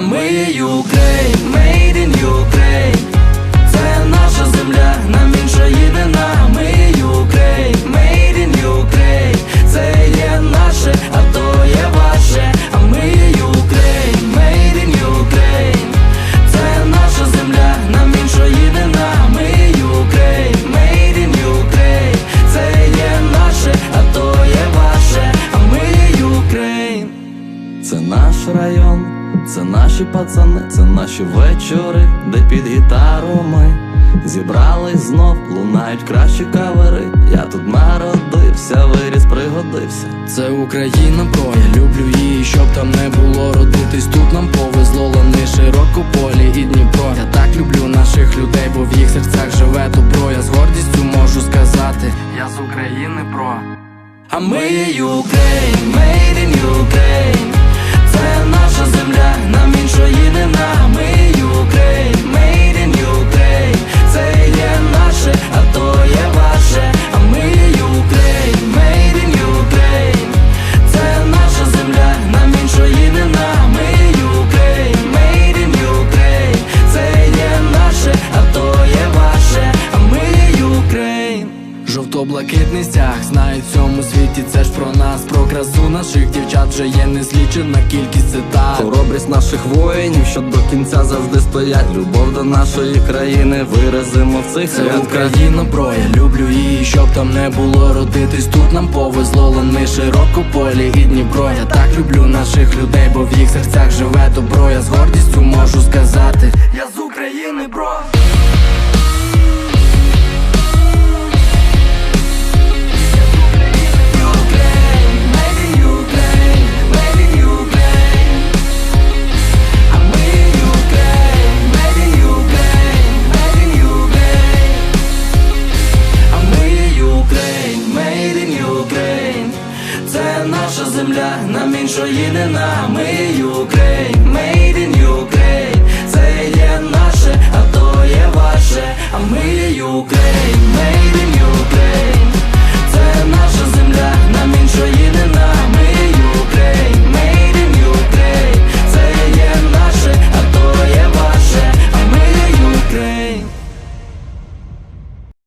ми є Ukraine, made in Ukraine це наші пацани, це наші вечори, де під гітару ми зібрались знов, лунають кращі кавери. Я тут народився, виріс, пригодився. Це Україна, бро, я люблю її, щоб там не було родитись. Тут нам повезло лани широко полі і Дніпро. Я так люблю наших людей, бо в їх серцях живе добро. Я з гордістю можу сказати, я з України, бро. А ми є Ukraine, Жовто-блакитний стяг знають в цьому світі, це ж про нас, про красу наших дівчат вже є незлічена кількість цитат. Хоробрість наших воїнів, що до кінця завжди стоять. Любов до нашої країни виразимо в цих Це. Україна, бро, я люблю її, щоб там не було родитись. Тут нам повезло лани широко полі і Дніпро. Я так люблю наших людей, бо в їх серцях живе добро. Я з гордістю наша земля, нам іншої нема Ми Юкрей, made in Ukraine. Це є наше, а то є ваше. А ми Україн, made in Ukraine.